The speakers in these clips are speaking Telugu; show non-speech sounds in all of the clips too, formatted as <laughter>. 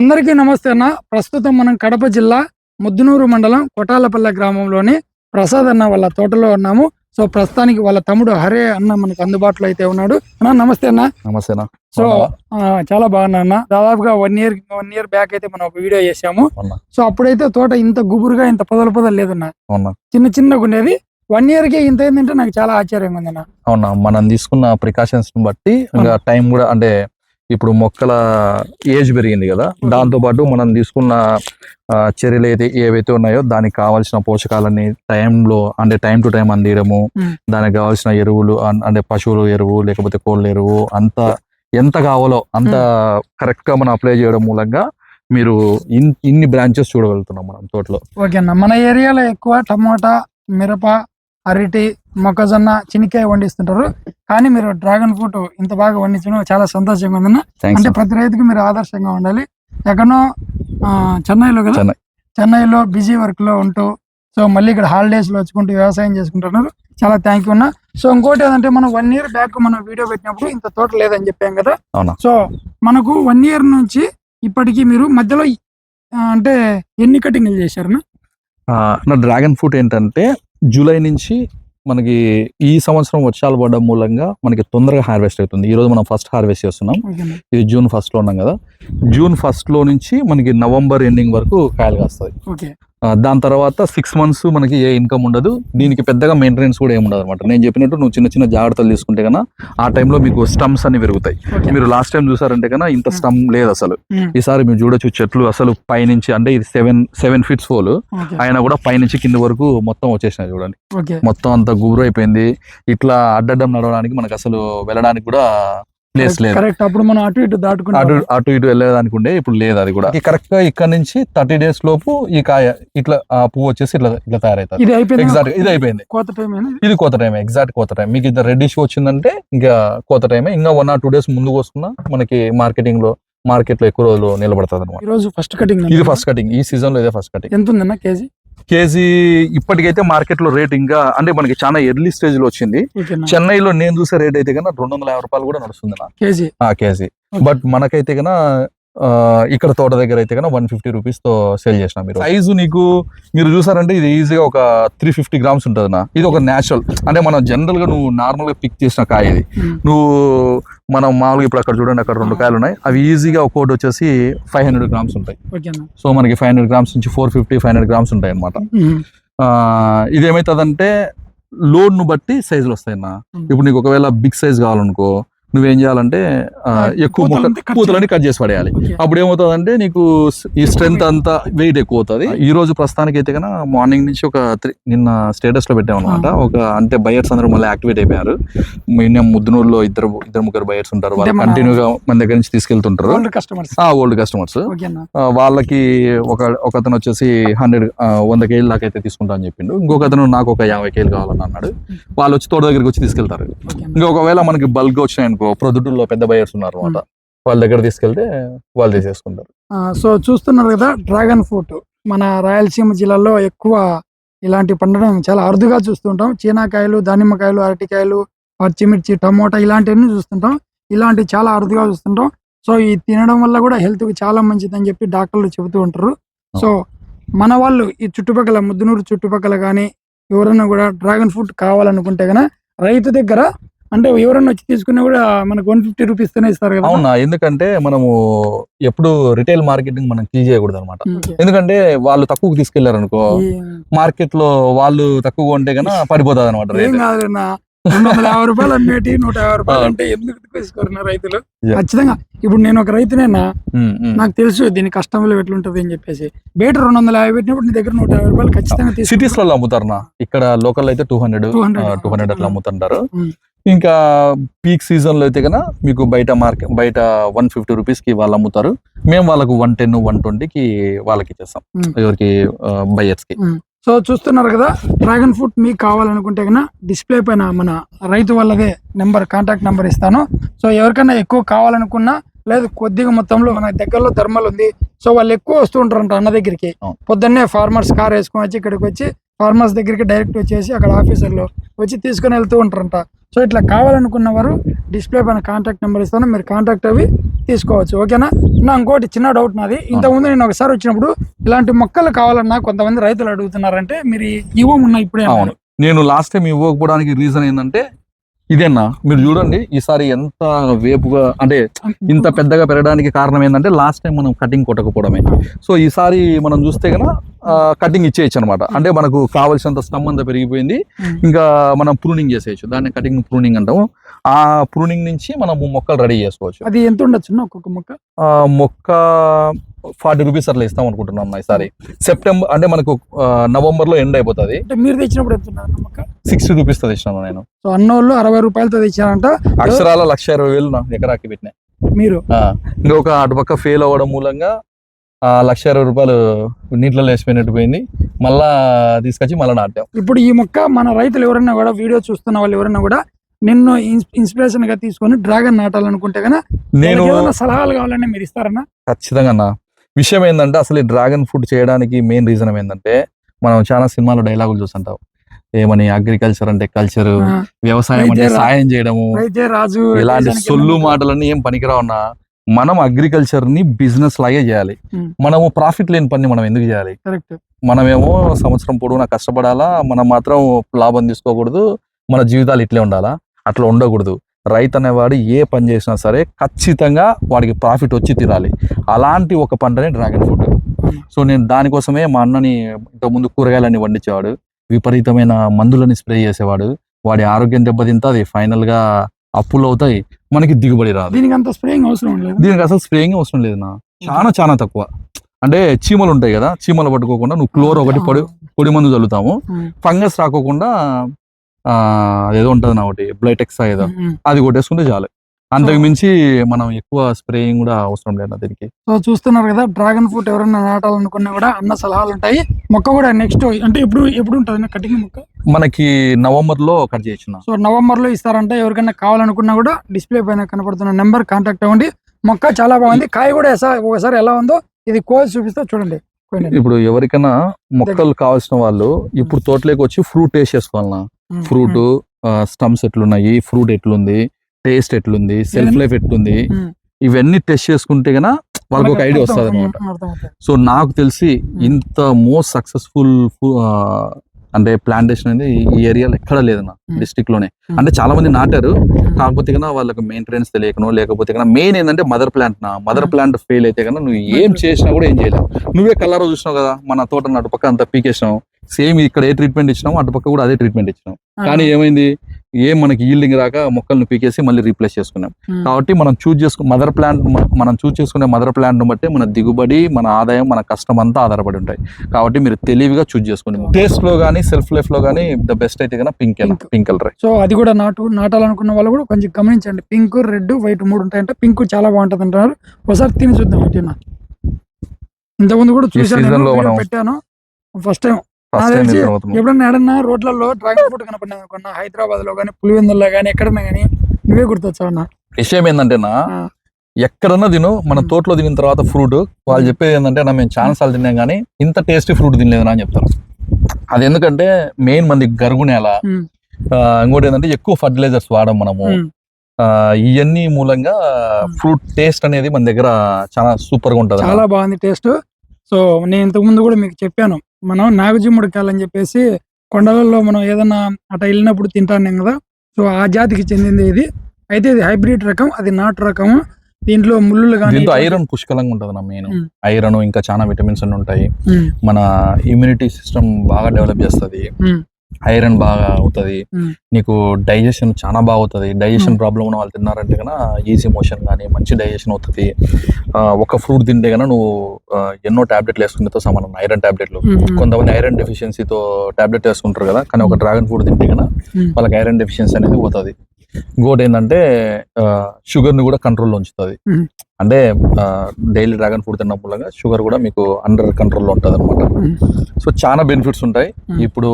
అందరికీ నమస్తే అన్న. ప్రస్తుతం మనం కడప జిల్లా ముద్దునూరు మండలం కొటాలపల్లె గ్రామంలోని ప్రసాద్ అన్న వాళ్ళ తోటలో ఉన్నాము. సో ప్రస్తుతానికి వాళ్ళ తమ్ముడు హరే అన్న మనకు అందుబాటులో అయితే ఉన్నాడు. అన్న నమస్తే అన్న. నమస్తేనా సో ఆ, చాలా బాగున్నా అన్న. దాదాపుగా one year one year back అయితే మనం ఒక వీడియో చేసాము సో అప్పుడైతే తోట ఇంత గుబురుగా ఇంత పొదల పొదలు లేదన్న. అవునా? చిన్న చిన్నగా ఉండేది. వన్ ఇయర్కి ఇంత ఏంటంటే నాకు చాలా ఆశ్చర్యంగా ఉందన్న. అవునా? మనం తీసుకున్న ప్రికాషన్స్ బట్టి ఇంకా టైం కూడా అంటే ఇప్పుడు మొక్కల ఏజ్ పెరిగింది కదా దాంతో పాటు మనం తీసుకున్న ఆ, చర్యలు అయితే ఏవైతే ఉన్నాయో దానికి కావాల్సిన పోషకాలని టైంలో అంటే టైం టు టైం అందియడము. దానికి కావాల్సిన ఎరువులు అంటే పశువుల ఎరువు లేకపోతే కోళ్ళ ఎరువు అంత ఎంత కావాలో అంత కరెక్ట్గా మనం అప్లై చేయడం మూలంగా మీరు ఇన్- ఇన్ని బ్రాంచెస్ చూడగలుగుతున్నాం మనం తోటలో. ఓకే అన్న. మన ఏరియాలో ఎక్కువ టమోటా మిరప అరటి మొక్కజొన్న చినికాయ వండిస్తుంటారు. కానీ మీరు డ్రాగన్ ఫ్రూట్ ఇంత బాగా వండించడం చాలా సంతోషంగా ఉందన్న. అంటే ప్రతి రైతుకి మీరు ఆదర్శంగా ఉండాలి. ఎక్కడో చెన్నైలో కదా? చెన్నై. చెన్నైలో బిజీ వర్క్లో ఉంటూ సో మళ్ళీ ఇక్కడ హాలిడేస్లో వచ్చుకుంటూ వ్యవసాయం చేసుకుంటున్నారు. చాలా థ్యాంక్ యూ అన్న. సో ఇంకోటి ఏదంటే మనం వన్ ఇయర్ బ్యాక్ మనం వీడియో పెట్టినప్పుడు ఇంత తోట లేదని చెప్పాం కదా. సో మనకు వన్ ఇయర్ నుంచి ఇప్పటికి మీరు మధ్యలో అంటే ఎన్ని కటింగ్లు నా డ్రాగన్ ఫ్రూట్ ఏంటంటే జూలై నుంచి మనకి ఈ సంవత్సరం వర్షాలు పడడం మూలంగా మనకి తొందరగా హార్వెస్ట్ అవుతుంది. ఈ రోజు మనం ఫస్ట్ హార్వెస్ట్ చేస్తున్నాం. ఇది జూన్ ఫస్ట్లో ఉన్నాం కదా. జూన్ ఫస్ట్లో నుంచి మనకి నవంబర్ ఎండింగ్ వరకు కాయలు కాస్తాయి. దాని తర్వాత సిక్స్ మంత్స్ మనకి ఏ ఇన్కమ్ ఉండదు. దీనికి పెద్దగా మెయింటెనెన్స్ కూడా ఏమి ఉండదు అనమాట నేను చెప్పినట్టు నువ్వు చిన్న చిన్న జాగ్రత్తలు తీసుకుంటే కన్నా ఆ టైంలో మీకు స్టమ్స్ అన్ని పెరుగుతాయి. మీరు లాస్ట్ టైం చూసారంటే కన్నా ఇంత స్టమ్ లేదు అసలు. ఉమ్, ఈసారి మీరు చూడొచ్చు చెట్లు అసలు పైనుంచి అంటే ఇది సెవెన్ సెవెన్ ఫీట్స్ ఫోల్ అయినా కూడా పైనుంచి కింద వరకు మొత్తం వచ్చేసినాయి చూడండి. మొత్తం అంతా గుబురు అయిపోయింది. ఇట్లా అడ్డడ్డం నడవడానికి మనకు అసలు వెళ్ళడానికి కూడా ప్లేస్ లేదు. కరెక్ట్ అప్పుడు మనం అటు ఇటు అటు దాటుకుంటాం అటు ఇటు వెళ్ళేదానికి ఉండే ఇప్పుడు లేదు అది కూడా. కరెక్ట్గా ఇక్కడ నుంచి థర్టీ డేస్ లోపు ఈ కాయ ఇట్లా ఆ పువ్వు వచ్చేసి ఇట్లా ఇట్లా తయారవుతుంది. ఇది అయిపోయింది? ఎగ్జాక్ట్ ఇది అయిపోయింది. కోత టైం అయినా ఇది కోత టైం ఎగ్జాక్ట్ కోత టైం మీకు ఇది రెడ్డిష్ వచ్చిందంటే ఇంకా కోత టైమే ఇంకా వన్ ఆర్ టూ డేస్ ముందుకు వస్తున్నా మనకి మార్కెటింగ్లో మార్కెట్లో ఎక్కువ రోజులు నిలబడుతుంది అనమాట ఈ రోజు ఫస్ట్ కటింగ్ ఇది ఫస్ట్ కటింగ్ ఈ సీజన్లో ఇదే ఫస్ట్ కటింగ్ ఎంత ఉందన్న కేజీ? కేజీ ఇప్పటికైతే మార్కెట్లో రేట్ ఇంకా అంటే మనకి చాలా ఎర్లీ స్టేజ్లో వచ్చింది. చెన్నైలో నేను చూసే రేట్ అయితే కన్నా రెండు వందల యాభై రూపాయలు కూడా నడుస్తుంది నా కేజీ. బట్ మనకైతే కన్నా ఇక్కడ తోట దగ్గర అయితే కన్నా వన్ ఫిఫ్టీ రూపీస్తో సేల్ చేసిన మీరు. సైజు నీకు మీరు చూసారంటే ఇది ఈజీగా ఒక త్రీ ఫిఫ్టీ గ్రామ్స్ ఉంటుంది నా ఇది ఒక నేచురల్ అంటే మనం జనరల్గా నువ్వు నార్మల్గా పిక్ చేసిన కాయ ఇది. నువ్వు మనం మామూలుగా ఇప్పుడు అక్కడ చూడండి అక్కడ రెండు కాయలు ఉన్నాయి. అవి ఈజీగా ఒక్కోటి వచ్చేసి ఫైవ్ హండ్రెడ్ గ్రామ్స్ ఉంటాయి. సో మనకి ఫైవ్ హండ్రెడ్ గ్రామ్స్ నుంచి four fifty five hundred grams ఉంటాయి అనమాట ఇదేమైతుందంటే లోడ్ను బట్టి సైజులు వస్తాయి అన్న Hmm. ఇప్పుడు నీకు ఒకవేళ బిగ్ సైజ్ కావాలనుకో నువ్వేం చేయాలంటే ఎక్కువ మొక్క పూతలని కట్ చేసి పడేయాలి. అప్పుడు ఏమవుతుందంటే నీకు ఈ స్ట్రెంత్ అంతా వెయిట్ ఎక్కువ అవుతుంది ఈ రోజు ప్రస్తుతానికి అయితే కన్నా మార్నింగ్ నుంచి ఒక త్రీ నిన్న స్టేటస్లో పెట్టామన్నమాట. ఒక అంటే బయర్స్ అందరూ మళ్ళీ యాక్టివేట్ అయిపోయారు. నిన్న ముద్దునూరులో ఇద్దరు ఇద్దరు ముగ్గురు బయర్స్ ఉంటారు. వాళ్ళు కంటిన్యూగా మన దగ్గర నుంచి తీసుకెళ్తుంటారు. ఓల్డ్ కస్టమర్స్ వాళ్ళకి ఒక ఒక అతను వచ్చేసి హండ్రెడ్ వంద కేజీల దాకా అయితే తీసుకుంటా అని చెప్పిండు. ఇంకొక అతను నాకు ఒక యాభై కేజీలు కావాలని అన్నాడు. వాళ్ళు వచ్చి తోట దగ్గరికి వచ్చి తీసుకెళ్తారు. ఇంకా ఒకవేళ మనకి బల్క్ వచ్చినాయి ప్రొద్దుటూరులో పెద్ద బయర్స్ ఉన్నారు అనమాట వాళ్ళ దగ్గర తీసుకెళ్తే వాళ్ళు తీసేసుకుంటారు. సో చూస్తున్నారు కదా డ్రాగన్ ఫ్రూట్. మన రాయలసీమ జిల్లాలో ఎక్కువ ఇలాంటి పండడం చాలా అరుదుగా చూస్తుంటాం. చీనాకాయలు దానిమ్మకాయలు అరటికాయలు పచ్చిమిర్చి టమోటా ఇలాంటివన్నీ చూస్తుంటాం. ఇలాంటి చాలా అరుదుగా చూస్తుంటాం. సో ఈ తినడం వల్ల కూడా హెల్త్కి చాలా మంచిదని చెప్పి డాక్టర్లు చెబుతూ ఉంటారు. సో మన వాళ్ళు ఈ చుట్టుపక్కల ముద్దునూరు చుట్టుపక్కల కానీ ఎవరైనా కూడా డ్రాగన్ ఫ్రూట్ కావాలనుకుంటే గన రైతు దగ్గర అంటే ఎవరైనా వచ్చి తీసుకున్నా కూడా మనకు వన్ ఫిఫ్టీ రూపీస్ తోనే ఇస్తారు కదా. అవునా? ఎందుకంటే మనము ఎప్పుడు రిటైల్ మార్కెటింగ్ మనం కీ చేయకూడదు అనమాట ఓకే. ఎందుకంటే వాళ్ళు తక్కువకు తీసుకెళ్ళారు అనుకో మార్కెట్లో వాళ్ళు తక్కువగా ఉంటే కన్నా పడిపోతుంది అనమాట ఏం రేట్ కాదులేనా రెండు వందల యాభై రూపాయలు అమ్మేటి నూట యాభై <laughs> రూపాయలు అంటే ఎందుకు తీసుకోరు రైతులు. ఖచ్చితంగా. ఇప్పుడు నేను ఒక రైతునేనా? నాకు తెలుసు దీని కష్టం విలువ ఎట్లుంటది అని చెప్పేసి. బయట రెండు వందల యాభై పెట్టినప్పుడు నీ దగ్గర నూట యాభై రూపాయలు ఖచ్చితంగా. సిటీస్లలో అమ్ముతారు ఇక్కడ లోకల్ అయితే టూ హండ్రెడ్ 200, టూ హండ్రెడ్ అట్లా అమ్ముతుంటారు. ఇంకా పీక్ సీజన్లో అయితే కన్నా మీకు బయట మార్కెట్ బయట వన్ ఫిఫ్టీ రూపీస్కి వాళ్ళు అమ్ముతారు. మేము వాళ్ళకు వన్ టెన్ వన్కి వాళ్ళకి ఇచ్చేస్తాం. ఎవరికి బయర్స్కి. సో చూస్తున్నారు కదా డ్రాగన్ ఫ్రూట్ మీకు కావాలనుకుంటే కన్నా డిస్ప్లే పైన మన రైతు వాళ్ళదే నెంబర్ కాంటాక్ట్ నెంబర్ ఇస్తాను. సో ఎవరికైనా ఎక్కువ కావాలనుకున్నా లేదు కొద్దిగా మొత్తంలో మన దగ్గరలో థర్మల్ ఉంది సో వాళ్ళు ఎక్కువ వస్తూ ఉంటారంట అన్న దగ్గరికి. పొద్దున్నే ఫార్మర్స్ కార్ వేసుకొని వచ్చి ఇక్కడికి వచ్చి ఫార్మర్స్ దగ్గరికి డైరెక్ట్ వచ్చేసి అక్కడ ఆఫీసర్లు వచ్చి తీసుకొని వెళ్తూ ఉంటారంట. సో ఇట్లా కావాలనుకున్న వారు డిస్ప్లే పైన కాంటాక్ట్ నెంబర్ ఇస్తాను. మీరు కాంటాక్ట్ అవి తీసుకోవచ్చు. ఓకేనా? నా ఇంకోటి చిన్న డౌట్ నాది. ఇంతకుముందు నేను ఒకసారి వచ్చినప్పుడు ఇలాంటి మొక్కలు కావాలన్నా కొంతమంది రైతులు అడుగుతున్నారంటే మీరు ఇవ్వమున్నా ఇప్పుడే అవును. నేను లాస్ట్ టైం ఇవ్వకపోవడానికి రీజన్ ఏంటంటే ఇదేనా? మీరు చూడండి ఈసారి ఎంత వేపుగా అంటే ఇంత పెద్దగా పెరగడానికి కారణం ఏంటంటే లాస్ట్ టైం మనం కటింగ్ కొట్టకపోవడమే. సో ఈసారి మనం చూస్తే కనుక కటింగ్ ఇచ్చేయచ్చు అనమాట అంటే మనకు కావలసినంత స్టమ్ అంతా పెరిగిపోయింది. ఉమ్. ఇంకా మనం ప్రూనింగ్ చేసేయచ్చు. దాన్ని కటింగ్ ప్రూనింగ్ అంటాము. ఆ ప్రూనింగ్ నుంచి మనం మొక్కలు రెడీ చేసుకోవచ్చు. అది ఎంత ఉండొచ్చు ఒక్కొక్క మొక్క? మొక్క ఫార్టీ రూపీస్ అట్లా ఇస్తాం అనుకుంటున్నాం ఈసారి. సెప్టెంబర్ అంటే మనకు నవంబర్లో ఎండ్ అయిపోతుంది. అంటే మీరు తెచ్చినప్పుడు ఎంత సిక్స్టీ రూపీస్తో తెచ్చినాను నేను. సో అన్నోళ్ళు అరవై రూపాయలతో తెచ్చారంట. అక్షరాల లక్ష ఇరవై వేలు ఎకరాకి పెట్టినాయి మీరు? ఇంకొక అటుపక్క ఫెయిల్ అవ్వడం మూలంగా ఆ లక్ష ఇరవై రూపాయలు నీటిలో వేసిపోయినట్టు పోయింది. మళ్ళా తీసుకొచ్చి మళ్ళీ నాటాం. ఇప్పుడు ఈ మొక్క మన రైతులు ఎవరైనా కూడా వీడియో చూస్తున్న వాళ్ళు ఎవరైనా కూడా నిన్ను ఇన్స్పిరేషన్గా తీసుకొని డ్రాగన్ నాటాలనుకుంటే కన్నా నేను సలహాలు కావాలని మీరు ఇస్తారన్నా? ఖచ్చితంగా అన్న. విషయం ఏంటంటే అసలు ఈ డ్రాగన్ ఫ్రూట్ చేయడానికి మెయిన్ రీజన్ ఏంటంటే మనం చాలా సినిమాలో డైలాగులు చూస్తుంటాం. ఏమని అగ్రికల్చర్ అంటే కల్చర్ వ్యవసాయం అంటే సాయం చేయడము ఇలాంటి సొల్లు. మాటలన్నీ ఏం పనికిరావున్నా మనం అగ్రికల్చర్ని బిజినెస్ లాగే చేయాలి. మనము ప్రాఫిట్ లేని పని మనం ఎందుకు చేయాలి? మనమేమో సంవత్సరం పొడవునా కష్టపడాలా మనం మాత్రం లాభం తీసుకోకూడదు మన జీవితాలు ఇట్లే ఉండాలా? అట్లా ఉండకూడదు. రైతు అనేవాడు ఏ పని చేసినా సరే ఖచ్చితంగా వాడికి ప్రాఫిట్ వచ్చి తీరాలి. అలాంటి ఒక పంటనే డ్రాగన్ ఫ్రూట్. సో నేను దానికోసమే మా అన్నని ఇంతకుముందు కూరగాయలన్నీ వండించేవాడు విపరీతమైన మందులని స్ప్రే చేసేవాడు. వాడి ఆరోగ్యం దెబ్బతింటుంది ఫైనల్గా అప్పులు అవుతాయి మనకి దిగుబడి రాదు. దీనికి అంత స్ప్రేయింగ్ అవసరం లేదు. దీనికి అసలు స్ప్రేయింగ్ అవసరం లేదు నా. చాలా చాలా తక్కువ. అంటే చీమలు ఉంటాయి కదా చీమలు పట్టుకోకుండా నువ్వు క్లోర్ ఒకటి పొడి పొడి మందు చల్లుతాము. ఫంగస్ రాకోకుండా అదేదో ఉంటుంది నా ఒకటి బ్లైటెక్స్ ఏదో. అది కొట్టేసుకుంటే చాలు. అంతకు మించి మనం ఎక్కువ స్ప్రేయింగ్ కూడా అవసరం లేదు దీనికి. సో చూస్తున్నారు కదా డ్రాగన్ ఫ్రూట్ ఎవరైనా నాటాలనుకున్నా కూడా అన్న సలహాలు ఉంటాయి. మొక్క కూడా నెక్స్ట్ అంటే ఎప్పుడు ఎప్పుడు ఉంటుంది కటింగ్ మొక్క? మనకి నవంబర్లో కట్ చేసిన సో నవంబర్లో ఇస్తారంటే ఎవరికైనా కావాలనుకున్నా కూడా డిస్ప్లే పైన కనపడుతున్న నెంబర్ కాంటాక్ట్ అవ్వండి. మొక్క చాలా బాగుంది. కాయ కూడా ఒకసారి ఎలా ఉందో ఇది కోసి చూపిస్తా చూడండి. ఇప్పుడు ఎవరికైనా మొక్కలు కావాల్సిన వాళ్ళు ఇప్పుడు తోటలోకి వచ్చి ఫ్రూట్ టేస్ట్ చేసుకోవాలన్నా ఫ్రూట్ స్టమ్స్ ఎట్లున్నాయి ఫ్రూట్ ఎట్లుంది టేస్ట్ ఎట్లుంది సెల్ఫ్ లైఫ్ ఎట్లుంది. ఇవన్నీ టెస్ట్ చేసుకుంటే గనా వాళ్ళకి ఒక ఐడియా వస్తుంది అనమాట. సో నాకు తెలిసి ఇంత మోస్ట్ సక్సెస్ఫుల్ అంటే ప్లాంటేషన్ అనేది ఈ ఏరియాలో ఎక్కడ లేదు నా Hmm. డిస్ట్రిక్ట్లోనే. అంటే చాలా మంది నాటారు కాకపోతే కన్నా వాళ్ళకి మెయింటెనెన్స్ తెలియకనో లేకపోతే కన్నా మెయిన్ ఏంటంటే మదర్ ప్లాంట్ నా మదర్. ప్లాంట్ ఫెయిల్ అయితే కన్నా నువ్వు ఏం చేసినా కూడా ఏం చేయలేవు నువ్వే కలర్ చూసినావు కదా మన తోట అటుపక్క అంతా పీకేసినావు సేమ్ ఇక్కడ ఏ ట్రీట్మెంట్ ఇచ్చినావు అటుపక్క కూడా అదే ట్రీట్మెంట్ ఇచ్చినాం. కానీ ఏమైంది? ఏం మనకి ఈల్డింగ్ రాక మొక్కలను పీకేసి మళ్ళీ రీప్లేస్ చేసుకున్నాం. ఉమ్. కాబట్టి మనం చూజ్ చేసుకు మదర్ ప్లాంట్ మనం చూజ్ చేసుకునే మదర్ ప్లాంట్ బట్టి మన దిగుబడి మన ఆదాయం మన కష్టం అంతా ఆధారపడి ఉంటాయి. కాబట్టి మీరు తెలివిగా చూజ్ చేసుకోండి టేస్ట్లో కానీ సెల్ఫ్ లైఫ్లో కానీ ద బెస్ట్ అయితే కన్నా పింక్. పింక్ కలర్ సో అది కూడా నాటు నాటాలనుకున్న వాళ్ళు కూడా కొంచెం గమనించండి. పింక్ రెడ్ వైట్ మూడు ఉంటాయంటే. పింక్ చాలా బాగుంటది అంటున్నారు ఒకసారి తిని చూద్దాం ఇంతకుముందు కూడా చూసాను పెట్టాను. ఫస్ట్ టైం ఎప్పుడన్నా ఏడన్నా రోడ్లలో డ్రాగన్ ఫ్రూట్ కనపడినా అనుకున్నా హైదరాబాద్లో కానీ పులివెందుల్లో కానీ ఎక్కడన్నా కానీ నువ్వే గుర్తొచ్చావు అన్న విషయం ఏంటంటేనా. ఎక్కడన్నా తిను మన. తోటలో తినిన తర్వాత ఫ్రూట్ వాళ్ళు చెప్పేది ఏంటంటే నా మేము చాలా సార్లు తిన్నాం కానీ ఇంత టేస్టీ ఫ్రూట్ తినలేదు అని చెప్తారు. అది ఎందుకంటే మెయిన్ మంది గరుగు నేల ఇంకోటి ఏంటంటే ఎక్కువ ఫర్టిలైజర్స్ వాడడం మనము. ఇవన్నీ మూలంగా ఫ్రూట్ టేస్ట్ అనేది మన దగ్గర చాలా సూపర్గా ఉంటది చాలా బాగుంది టేస్ట్. సో నేను ఇంతకు ముందు కూడా మీకు చెప్పాను. మనం నాగజిమ్ముడికాయలు అని చెప్పేసి కొండలలో మనం ఏదన్నా అట్లా వెళ్ళినప్పుడు తింటాను కదా? సో ఆ జాతికి చెందింది ఇది. అయితే ఇది హైబ్రిడ్ రకం అది నాటు రకం దీంట్లో ముళ్ళులు కానీ ఐరన్ పుష్కలంగా ఉంటది నా మెయిన్. ఉమ్. ఐరన్ ఇంకా చాలా విటమిన్స్ అన్ని ఉంటాయి. మన ఇమ్యూనిటీ సిస్టమ్ బాగా డెవలప్ చేస్తది. ఐరన్ బాగా అవుతుంది. నీకు డైజెషన్ చాలా బాగా అవుతుంది. డైజెషన్. ప్రాబ్లం ఉన్న వాళ్ళు తిన్నారంటే కన్నా ఈజీ మోషన్ కానీ మంచి డైజెషన్ అవుతుంది. ఒక ఫ్రూట్ తింటే కన్నా నువ్వు ఎన్నో టాబ్లెట్లు వేసుకునేతో సమానం ఐరన్ టాబ్లెట్లు. కొంతమంది ఐరన్ డెఫిషియన్సీతో టాబ్లెట్ వేసుకుంటారు కదా కానీ ఒక డ్రాగన్ ఫ్రూట్ తింటే కన్నా. వాళ్ళకి ఐరన్ డెఫిషియన్సీ అనేది పోతుంది. ఇంకోటి ఏంటంటే షుగర్ని కూడా కంట్రోల్లో ఉంచుతుంది. అంటే డైలీ డ్రాగన్ ఫ్రూట్ తిన్న మూలంగా షుగర్ కూడా మీకు అండర్ కంట్రోల్లో ఉంటుంది అనమాట. సో చాలా బెనిఫిట్స్ ఉంటాయి. ఇప్పుడు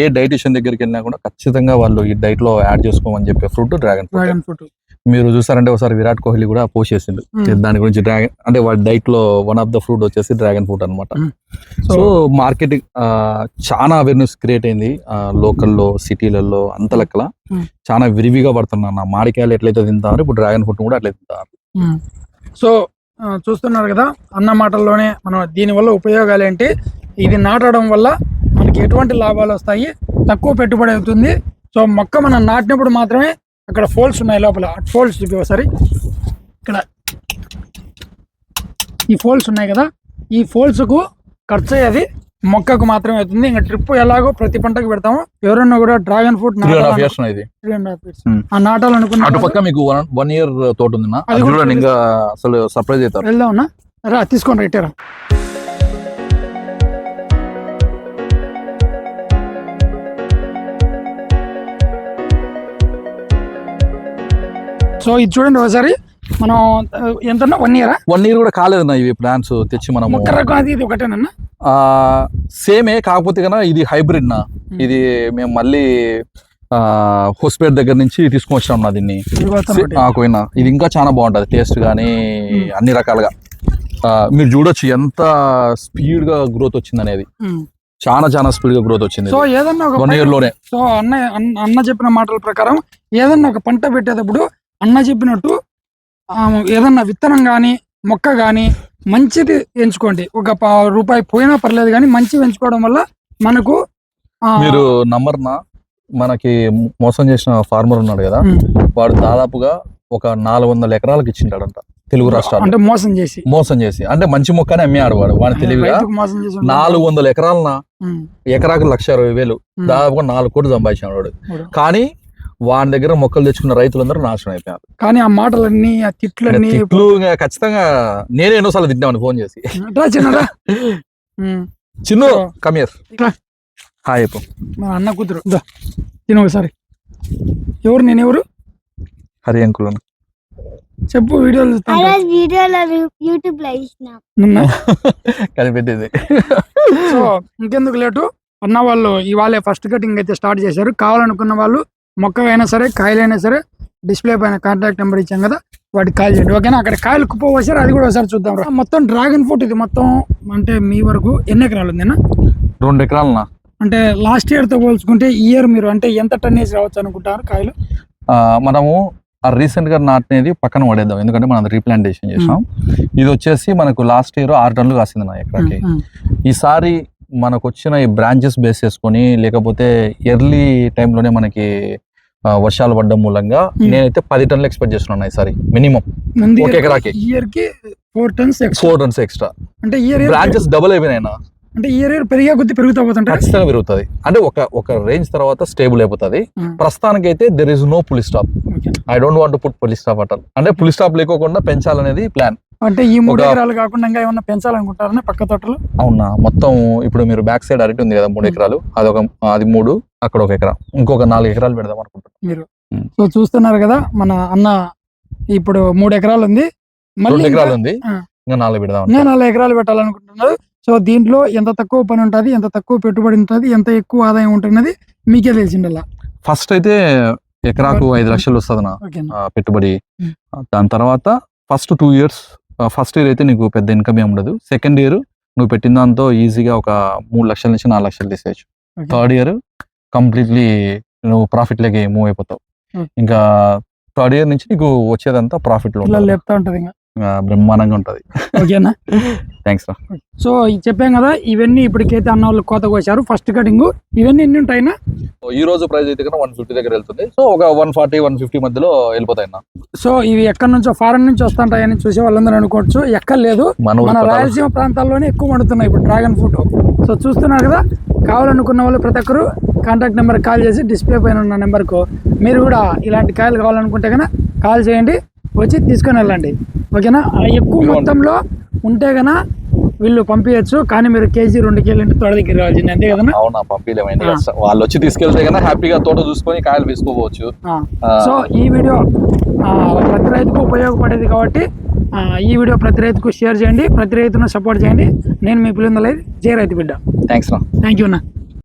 ఏ డైటిషియన్ దగ్గరికి వెళ్ళినా కూడా ఖచ్చితంగా వాళ్ళు ఈ డైట్లో యాడ్ చేసుకోమని చెప్పే fruit dragon fruit dragon fruit మీరు చూసారంటే ఒకసారి విరాట్ కోహ్లీ కూడా పోస్ట్ చేసిండు. దాని గురించి డ్రాగన్ అంటే వాడి డైట్లో వన్ ఆఫ్ ద ఫ్రూట్ వచ్చేసి డ్రాగన్ ఫ్రూట్ అనమాట. సో మార్కెటింగ్ చాలా అవేర్నెస్ క్రియేట్ అయింది లోకల్లో సిటీలలో అంత లెక్కల. చాలా విరివిగా పడుతున్నా నా మామిడికాయలు ఎట్లయితే తింటారు ఇప్పుడు డ్రాగన్ ఫ్రూట్ కూడా అట్లే తింటారు. సో చూస్తున్నారు కదా అన్న మాటల్లోనే మనం దీనివల్ల ఉపయోగాలు ఏంటి ఇది నాటడం వల్ల మనకి ఎటువంటి లాభాలు వస్తాయి తక్కువ పెట్టుబడి అవుతుంది సో మొక్క మనం నాటినప్పుడు మాత్రమే అక్కడ ఫోల్స్ ఉన్నాయి లోపల. ఫోల్స్ చూపి ఒకసారి. ఇక్కడ. ఈ ఫోల్స్ ఉన్నాయి కదా? ఈ ఫోల్స్కు ఖర్చు అయ్యేది మొక్కకు మాత్రమే అవుతుంది. ఇంకా ట్రిప్ ఎలాగో ప్రతి పంటకు పెడతాము. ఎవరన్నా కూడా డ్రాగన్ ఫ్రూట్ Hmm. ఆ నాటాలనుకున్న అటు పక్క మీకు వన్ ఇయర్ తోట ఉంది నా. అది కూడా ఇంకా అసలు సర్ప్రైజ్ అవుతారు వెళ్దామన్నా రా తీసుకోండి రైటరా సో ఇది చూడండి ఒకసారి. మనం ఎంతన్నా? వన్ ఇయరా వన్ ఇయర్ కూడా కాలేదు నా ఇవి ప్లాన్స్ తెచ్చి రకం అది ఇది ఒకటేనన్నా? ఆ సేమే కాకపోతే కన్నా ఇది హైబ్రిడ్ నా. ఇది మేము మళ్ళీ ఆ హోస్పేట్ దగ్గర నుంచి తీసుకొని వచ్చినాం నా దీన్ని. పోయినా ఇది ఇంకా చాలా బాగుంటది టేస్ట్ కానీ అన్ని రకాలుగా. ఆ, మీరు చూడొచ్చు ఎంత స్పీడ్గా గ్రోత్ వచ్చింది అనేది. ఉమ్. చాలా చాలా స్పీడ్గా గ్రోత్ వచ్చింది సో ఏదన్నా ఒక వన్ ఇయర్లోనే. సో అన్న అన్న- అన్న చెప్పిన మాటల ప్రకారం ఏదన్నా ఒక పంట పెట్టేటప్పుడు అన్న చెప్పినట్టు ఏదన్నా విత్తనం కానీ మొక్క కానీ మంచిది ఎంచుకోండి. ఒక రూపాయి పోయినా పర్లేదు కానీ మంచివి ఎంచుకోవడం వల్ల మనకు మీరు నమ్మర్నా? మనకి మోసం చేసిన ఫార్మర్ ఉన్నాడు కదా వాడు దాదాపుగా ఒక నాలుగు వందల ఎకరాలకు ఇచ్చింటాడంట తెలుగు రాష్ట్రాలు అంటే మోసం చేసి. మోసం చేసి. అంటే మంచి మొక్కనే అమ్మేవాడు వాడు. వాడి తెలివిగా. నాలుగు వందల ఎకరాలన ఎకరాకు లక్ష ఇరవై వేలు దాదాపుగా నాలుగు కోట్లు సంపాదించాడు వాడు. కానీ వాడి దగ్గర మొక్కలు తెచ్చుకున్న రైతులందరూ నాశనం అయిపోయారు. కానీ ఆ మాటలన్నీ ఆ తిట్లన్నీ తిట్లు ఇంకా ఖచ్చితంగా నేనే ఎన్నోసార్లు తిట్టామని ఫోన్ చేసి. రా చిన్నరా? <laughs> ఉమ్, చిన్ను కమియర్. హాయ్ మా అన్న కూతురు. తిను ఒకసారి. ఎవరు నేను ఎవరు? హరి అంకుల్. చెప్పు వీడియోలు వీడియోలో యూట్యూబ్లో ఇచ్చినాం నిన్న? <laughs> కనిపెట్టేది. సో ఇంకెందుకు లేటు? అన్న వాళ్ళు ఇవాళే ఫస్ట్ కటింగ్ అయితే స్టార్ట్ చేశారు. కావాలనుకున్న వాళ్ళు మొక్క అయినా సరే కాయలైనా సరే డిస్ప్లే పైన కాంటాక్ట్ నెంబర్ ఇచ్చాం కదా వాటికి కాల్ చేయండి. ఓకేనా? అక్కడ కాయలు కుప్పవచ్చారు అది కూడా ఒకసారి చూద్దాం రా. మొత్తం డ్రాగన్ ఫ్రూట్ ఇది మొత్తం అంటే మీ వరకు ఎన్ని ఎకరాలు ఉందేనా రెండు ఎకరాలనా అంటే లాస్ట్ ఇయర్తో పోల్చుకుంటే ఇయర్ మీరు అంటే ఎంత టన్నేజ్ రావచ్చు అనుకుంటారు కాయలు? ఆ, మనము ఆ రీసెంట్గా నాటినది పక్కన పడేద్దాం. ఎందుకంటే మనం రీప్లాంటేషన్ చేసాం. ఇది వచ్చేసి మనకు లాస్ట్ ఇయర్ ఆరు టన్నులు కాసింది నా ఎకరాకి ఈసారి మనకు వచ్చిన ఈ బ్రాంచెస్ బేస్ చేసుకొని లేకపోతే ఎర్లీ టైంలోనే మనకి వర్షాలు పడడం మూలంగా Hmm. నేనైతే పది టన్నులు ఎక్స్పెక్ట్ చేస్తున్నాను ఈసారి మినిమం ఒక ఎకరాకి. ఇయర్కి four tons four tons extra అంటే ఇయర్ బ్రాంచెస్ డబుల్ అయిపోయినాయి అంటే ఇయర్ ఇయర్ పెరిగే కొద్ది పెరుగుతూ పోతుంటారు? ఖచ్చితంగా పెరుగుతుంది. అంటే ఒక ఒక రేంజ్ తర్వాత స్టేబుల్ అయిపోతుంది. ప్రస్తుతానికి అయితే there is no full stop. I don't want put full stop at అంటే పులి స్టాప్ లేకోకుండా పెంచాలనేది ప్లాన్ అంటే ఈ మూడు ఎకరాలు కాకుండా ఇంకా ఏమన్నా పెంచాలనుకుంటారని పక్క తోటలు? అవునా. మొత్తం ఇప్పుడు మీరు బ్యాక్ సైడ్ అరటి ఉంది కదా మూడు Hmm. ఎకరాలు. అదొక అది మూడు అక్కడ ఒక ఎకరా. ఇంకొక నాలుగు ఎకరాలు పెడదాం అనుకుంటున్నాం. మీరు. ఉమ్. సో చూస్తున్నారు కదా మన అన్న ఇప్పుడు మూడు ఎకరాలు ఉంది. మళ్ళీ ఎకరాలు ఉంది. ఇంకా నాలుగు పెడదాం ఇంకా నాలుగు ఎకరాలు పెట్టాలనుకుంటున్నారు. సో దీంట్లో ఎంత తక్కువ పని ఉంటుంది ఎంత తక్కువ పెట్టుబడి ఉంటుంది ఎంత ఎక్కువ ఆదాయం ఉంటున్నది మీకే తెలిసిండల్లా. ఫస్ట్ అయితే ఎకరాకు ఐదు లక్షలు వస్తుంది నా పెట్టుబడి. Hmm. ఆ, దాని తర్వాత first two years first year అయితే నీకు పెద్ద ఇన్కమ్ ఏమి ఉండదు. సెకండ్ ఇయర్ నువ్వు పెట్టిన దాంతో ఈజీగా ఒక మూడు లక్షల నుంచి నాలుగు లక్షలు తీసేయచ్చు. థర్డ్ ఇయర్ కంప్లీట్లీ నువ్వు ప్రాఫిట్లోకి మూవ్ అయిపోతావు. ఇంకా థర్డ్ ఇయర్ నుంచి నీకు వచ్చేదంతా ప్రాఫిట్లో ఉంటుంది. బ్రహ్మాండంగా ఉంటది. ఓకేనా? థ్యాంక్స్ రా. సో ఇది చెప్పాం కదా ఇవన్నీ ఇప్పటికైతే అన్న వాళ్ళు కోత కోసారు ఫస్ట్ కటింగ్. ఇవన్నీ ఎన్ని ఉంటాయినా ఈ రోజు ప్రైస్ అయితే వన్ ఫిఫ్టీ దగ్గర వెళ్తుంది. సో ఒక వన్ ఫార్టీ వన్ ఫిఫ్టీ మధ్యలో వెళ్ళిపోతాయి అన్న సో ఇవి ఎక్కడి నుంచో ఫారెన్ నుంచి వస్తుంటాయని చూసే వాళ్ళందరూ అనుకోవచ్చు. ఎక్కర్లేదు మన ఊరు మన. రాయలసీమ ప్రాంతాల్లోనే ఎక్కువ పండుతున్నాయి ఇప్పుడు డ్రాగన్ ఫ్రూట్ సో చూస్తున్నారు కదా కావాలనుకున్న వాళ్ళు ప్రతి ఒక్కరు కాంటాక్ట్ నెంబర్ కాల్ చేసి డిస్ప్లే పైన ఉన్న నెంబర్కు మీరు కూడా ఇలాంటి కాయలు కావాలనుకుంటే కనుక కాల్ చేయండి. వచ్చి తీసుకొని వెళ్ళండి ఓకేనా? ఆ ఎక్కువ. మొత్తంలో ఉంటే కనుక వీళ్ళు పంపించచ్చు కానీ మీరు కేజీ రెండు కేజీలు ఇంటి తోట దగ్గర రావాల్సింది. అంతే కదన్నా? అవునా పంపించలేమైంది. వాళ్ళు వచ్చి తీసుకెళ్తే కన్నా హ్యాపీగా తోట చూసుకొని కాయలు వేసుకోవచ్చు. ఆ, సో ఈ వీడియో ప్రతి రైతుకు ఉపయోగపడేది కాబట్టి ఈ వీడియో ప్రతి రైతుకు షేర్ చేయండి. ప్రతి రైతును సపోర్ట్ చేయండి. నేను మీ పిల్లల జయ రైతు బిడ్డ. థ్యాంక్స్ థ్యాంక్ యూ అన్న.